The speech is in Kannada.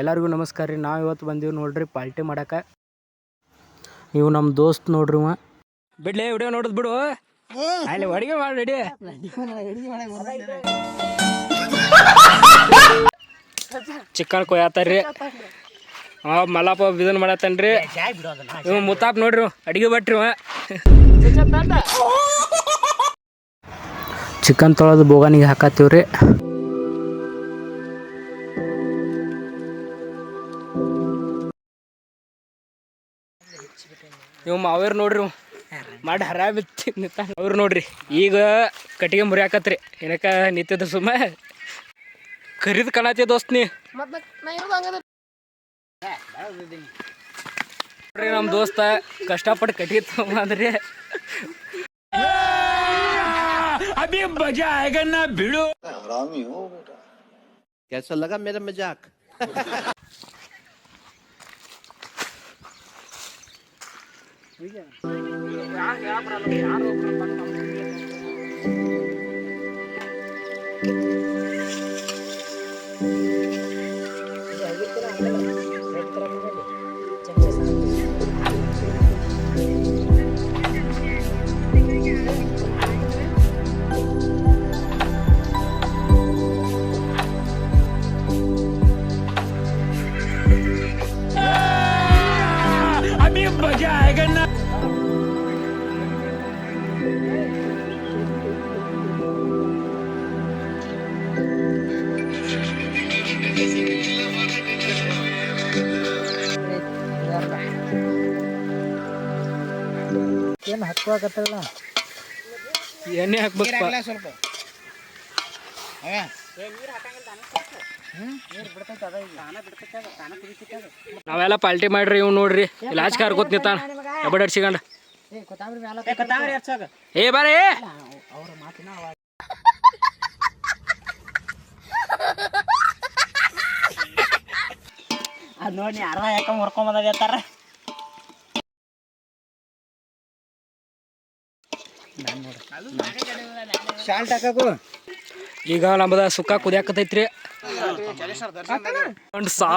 ಎಲ್ಲರಿಗೂ ನಮಸ್ಕಾರ ರೀ. ನಾವು ಇವತ್ತು ಬಂದೀವಿ ನೋಡ್ರಿ, ಪಾಲ್ಟಿ ಮಾಡಕ. ಇವು ನಮ್ಮ ದೋಸ್ತ್ ನೋಡ್ರಿ ಇವ. ಬಿಡ್ಲೇ, ವಿಡಿಯೋ ನೋಡೋದು ಬಿಡು. ಅಲ್ಲಿ ಅಡಿಗೆ ಮಾಡಿ ರೆಡಿ ಚಿಕನ್ ಕೊಯ್ಯತ್ತಾರ್ರಿ ಅವ ಮಲಾಪ ಬಿದನ್ ಮಾಡತ್ತನ್ರಿ ಇವ್ ಮುತಾಪ್ ನೋಡ್ರಿ ಅಡಿಗೆ ಬಟ್ರಿ ಚಿಕನ್ ತೊಳೆದು ಬೋಗಾನಿಗೆ ಹಾಕತ್ತೀವ್ರಿ. ಇವ್ ಮಾವೇರ್ ನೋಡ್ರಿ ಇವ್. ಮಾಡಿ ಹರ ಬಿತ್ತಿ ನಿಂತ ಅವ್ರು ನೋಡ್ರಿ ಈಗ ಕಟ್ಟಿಗೆ ಮುರಿಯಾಕತ್ರಿ ಏನಕ್ಕ ನಿಂತಿದ್ದ ಸುಮ್ಮ ಖರೀದ್ ಕಾಣತಿ ದೋಸ್ತ್ ನೀ ನೋಡ್ರಿ ನಮ್ಮ ದೋಸ್ತ ಕಷ್ಟಪಟ್ಟು ಕಟ್ಟಿಗೆ ತಗೊಂಬಂದ್ರಿ कैसा लगा मेरा मजाक આપણા ಏನು ಹತ್ತುವಾಗತ್ತಲ್ಲ ಎಣ್ಣೆ ಹಾಕ್ಬೇಕಪ್ಪ ಸ್ವಲ್ಪ ನಾವೆಲ್ಲ ಪಾಲ್ಟಿ ಮಾಡ್ರಿ ಇವ್ ನೋಡ್ರಿ. ಆಚೆ ಕರ್ಕೋತ್ ನಿಂತಾನ ಕಬಡ್ಡಿ ಹಡ್ಸಿಕೊಂಡ ಏ, ಬಾರೇ ಅದ್ ನೋಡಿ ಅರ್ಧ ಯಾಕ ಹೊರ್ಕೊಂಬಂದ ಅಂತಾರ ಶಾಲ್ಟ್ ಹಾಕಕು. ಈಗ ನಮ್ಮದ ಸುಕ್ಕ ಕುದಿಯಾಕತೈತ್ರಿ. ಸಾ